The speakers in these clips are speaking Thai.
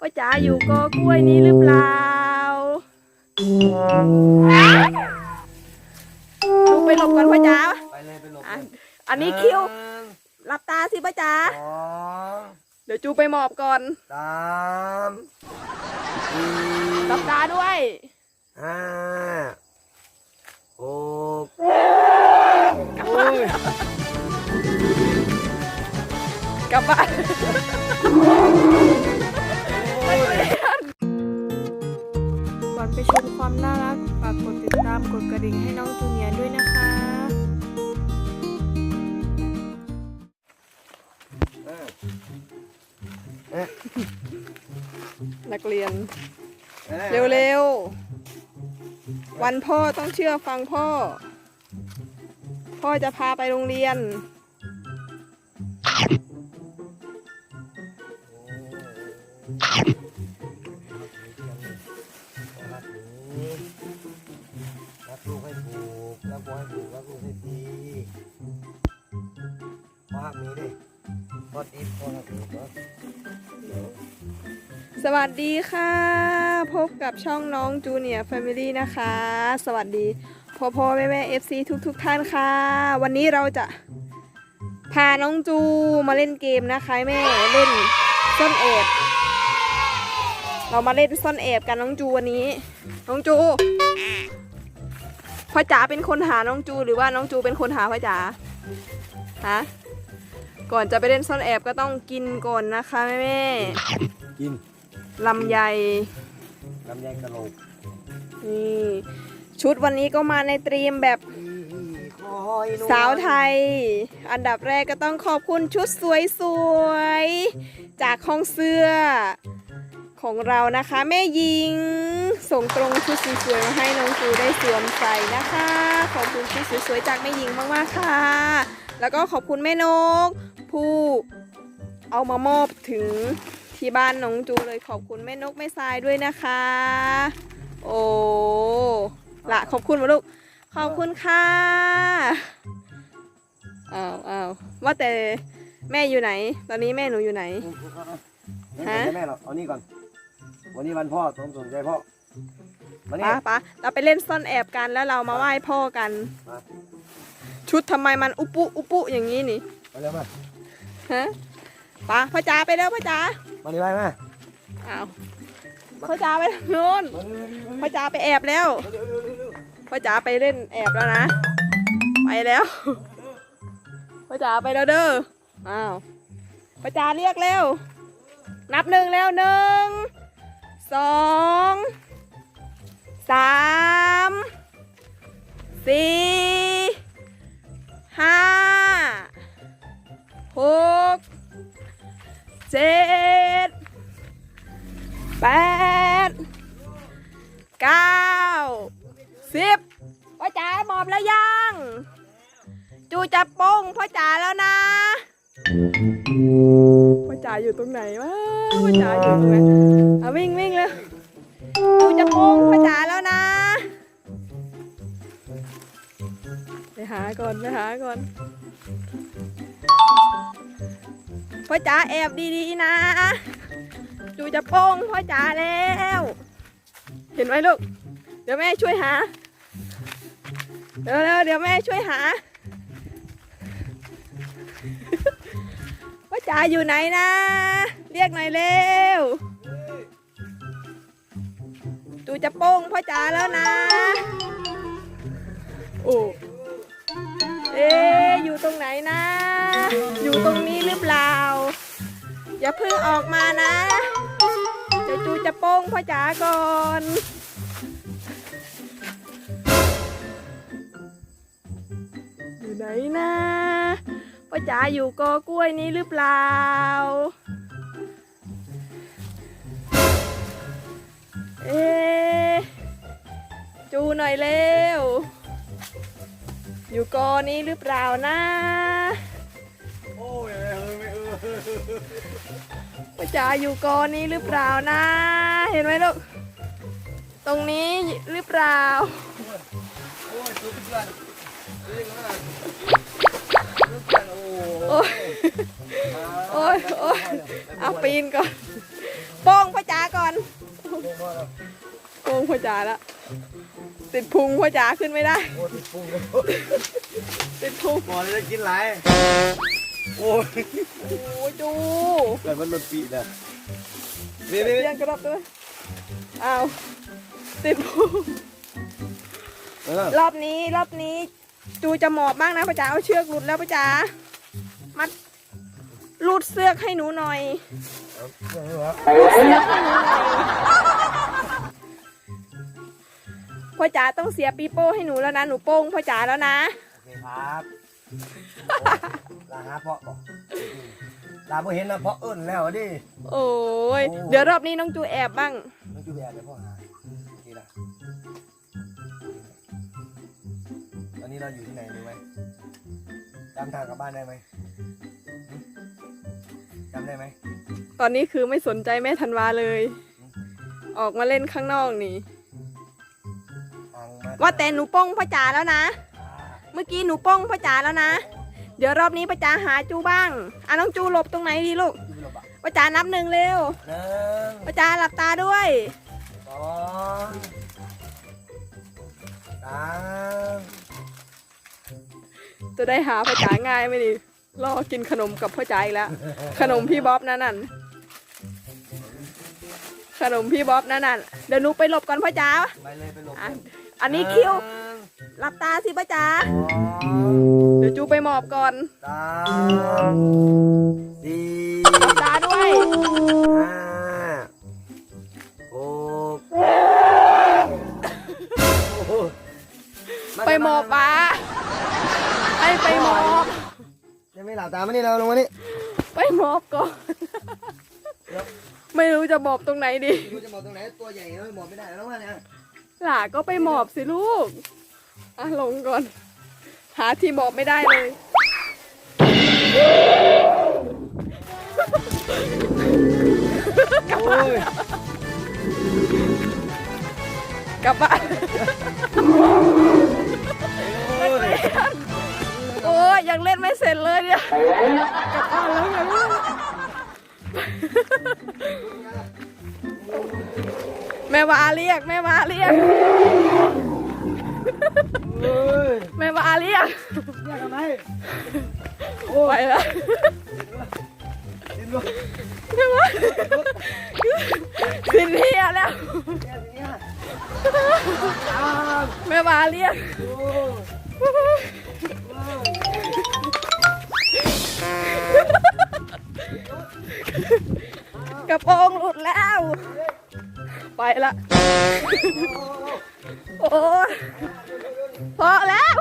พ่อจ๋าอยู่กอกล้วยนี้หรือเปล่าลูกไปหลบก่อนพ่อจ๋าไปเลยไปหลบอะเลยอันนี้คิวหนึ่งหลับตาสิพ่อจ๋าสองเดี๋ยวจูไปหมอบก่อนสามสี่หลับตาด้วยห้าหกโอ้ยกลับบ้าน ไปชมความน่ารักฝากกดติดตามกดกระดิ่งให้น้องจูเนียร์ด้วยนะคะเอ๊ะนักเรียนเอ๊ะเร็วๆ วันพ่อต้องเชื่อฟังพ่อ พ่อจะพาไปโรงเรียน สวัสดีค่ะ พบกับช่องน้องจูเนียร์แฟมิลี่นะคะ สวัสดีพ่อพ่อแม่แม่เอฟซีทุกทุกท่านค่ะ วันนี้เราจะพาน้องจูมาเล่นเกมนะคะแม่เล่นซ่อนแอบเรามาเล่นซ่อนแอบกันน้องจูวันนี้ น้องจูพ่อจ๋าเป็นคนหาน้องจูหรือว่าน้องจูเป็นคนหาพ่อจ๋าฮะ ก่อนจะไปเล่นซ่อนแอบก็ต้องกินก่อนนะคะแม่แม่ๆกินลำไยลำไยกะโหลกนี่ชุดวันนี้ก็มาในตรีมแบบคอยนวลสาวไทย อันดับแรกก็ต้องขอบคุณชุดสวยๆ จากห้องเสื้อของเรานะคะ แม่หญิง ส่งตรงชุดสวยๆมาให้น้องจูได้สวมใส่นะคะ ขอบคุณชุดสวยๆจากแม่หญิงมากๆค่ะ แล้วก็ขอบคุณแม่นก ผู้เอามามอบถึงที่บ้านน้องจูเลยขอบคุณแม่นกแม่ทรายด้วยนะคะ โอ้ละขอบคุณมาลูกขอบคุณค่ะอ้าวอ้าวว่าแต่แม่อยู่ไหน ตอนนี้แม่หนูอยู่ไหนไม่ฮะสนใจแม่หรอกเอานี่ก่อน วันนี้วันพ่อต้องสนใจพ่อมานี่ปะปะเราไปเล่นซ่อนแอบกันแล้วเรามาไหว้พ่อกันมาชุดทำไมมันอุปุอุปุอย่างนี้นี่มาเร็วมา ฮะปะพ่อจ๋าไปแล้วพ่อจ๋ามานี่ไปมาอ้าวพ่อจ๋าไปทางโน้นมาเร็วพ่อจ๋าไปแอบแล้วเร็วเร็วเร็วเร็วพ่อจ๋าไปเล่นแอบแล้วนะไปแล้วพ่อจ๋าไปแล้วเด้ออ้าวพ่อจ๋าเรียกเร็วนับหนึ่งแล้วหนึ่งสองสามสี่ห้า หกเจ็ดแปดเก้าสิบพ่อจ๋าหมอบแล้วยัง จูจะป้งพ่อจ๋าแล้วนะพ่อจ๋าอยู่ตรงไหนวะพ่อจ๋าอยู่ตรงไหนเอาวิ่งวิ่งเลยจูจะป้งพ่อจ๋าแล้วนะไปหาก่อนไปหาก่อน พ่อจ๋าแอบดีๆนะจูจะโป้งพ่อจ๋าแล้ว เห็นไหมลูก เดี๋ยวแม่ช่วยหา เดี๋ยวเดี๋ยวเดี๋ยวแม่ช่วยหาว่าจ๋าอยู่ไหนนะ เรียกหน่อยเร็วจูจะโป้งพ่อจ๋าแล้วนะ โอ้ เอ๊อยู่ตรงไหนนะ อยู่ตรงนี้หรือเปล่า อย่าเพิ่งออกมานะ เดี๋ยวจูจะโป้งพ่อจ๋าก่อนอยู่ไหนนะป้าจ๋าอยู่กอกล้วยนี้หรือเปล่าเอจูหน่อยเร็ว อยู่กอนี้หรือเปล่านะโอ้ยเออ ไม่เออป้าจ๋าอยู่กอนี้หรือเปล่านะ เห็นไหมลูก ตรงนี้หรือเปล่า โอ้ยทุกเพื่อนเรียกว่าทุกเพื่อนโอ้โอ้ยโอ้ยโอ้ยเอาปีนก่อนโป้งพ่อจ๋าโอ้โหโกงพ่อจ๋าละติดพุงพ่อจ๋าขึ้นไม่ได้โอ้ติดพุงเลยติดพุงก่อนเลยจะกินไร โอ้ยโอ้ยดูเกิดมันหลุดปีเลยนี่นี่เรียงกระดับเลยอ้าวติดพุงเออรอบนี้รอบนี้จูจะหมอบบ้างนะพ่อจ๋าเอาเชือกหลุดแล้วพ่อจ๋ามัดรูดเสือกให้หนูหน่อยเอาเรื่องนี้เหรอรูดเสือกให้หนูหน่อยพ่อจ๋าต้องเสียปีโป้ให้หนูแล้วนะ หนูโป้งพ่อจ๋าแล้วนะ โอเคครับ ลาหาเพาะบอกลาบ่เห็นนะเพาะเอิ้นแล้วดิโอ้ย เดี๋ยวรอบนี้น้องจูแอบบ้าง มันอยู่แบบไหนพ่อหาโอเคละตอนนี้เราอยู่ที่ไหนรู้ไหมจำทางกลับบ้านได้ไหมหึจำได้ไหมตอนนี้คือไม่สนใจแม่ธันวาเลย ออกมาเล่นข้างนอกนี่ ทางมาว่าแต่หนูโป้งพ่อจ๋าแล้วนะ เมื่อกี้หนูโป้งพ่อจ๋าแล้วนะ เดี๋ยวรอบนี้พ่อจ๋าหาจูบ้างอะน้องจูหลบตรงไหนดีลูกที่ไม่หลบอะพ่อจ๋านับหนึ่งเร็วหนึ่งพ่อจ๋าหลับตาด้วยสองสามจะได้หาพ่อจ๋าง่ายไหมดิรอกินขนมกับพ่อจ๋าอีกแล้ว ขนมพี่บ๊อบนั่นน่ะขนมพี่บ๊อบนั่นน่ะเดี๋ยวหนูไปหลบก่อนพ่อจ๋าไปเลยไปหลบอะอันนี้คิว หนึ่งหลับตาสิพ่อจ๋าสองเดี๋ยวจูไปหมอบก่อนสามสี่หลับตาด้วยห้าหกโอ้โหไปหมอบป้าให้ไปหมอบยังไม่หลับตามานี่เราลงมานี่ไปหมอบก่อน ไม่รู้จะหมอบตรงไหนดีดูจะหมอบตรงไหนตัวใหญ่เลยหมอบไม่ได้แล้วว่าเนี่ยหล่าก็ไปหมอบสิลูก อะลงก่อน หาที่หมอบไม่ได้เลยโอ้ยกลับบ้านโอ้ยยังเล่นไม่เสร็จเลยเนี่ยกลับบ้านแล้วไงลูกแม่วาเรียก แม่วาเรียก เรียกเนี่ยทำไมไปแล้วดิ้นรนแม่วาสินเฮียแล้วเนี่ยเนี่ยตามแม่วาเรียกโอ้ยกระโปรงหลุดแล้ว ไปละ โอ้ยพอแล้ว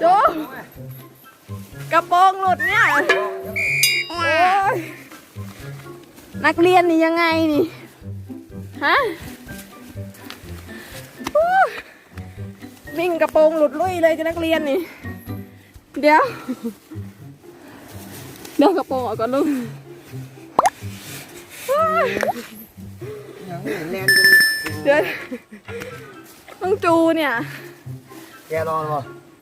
โจ้กระโปรงหลุดเนี่ยโอ้ยนักเรียนนี่ยังไงนี่ ฮะวิ่งกระโปรงหลุดลุยเลยจะนักเรียนนี่ เดี๋ยว เดี๋ยวกระโปรงออกก่อนลูกโอ้ยยังเดี๋ยวต้องจูเนี่ย แกรอหรอ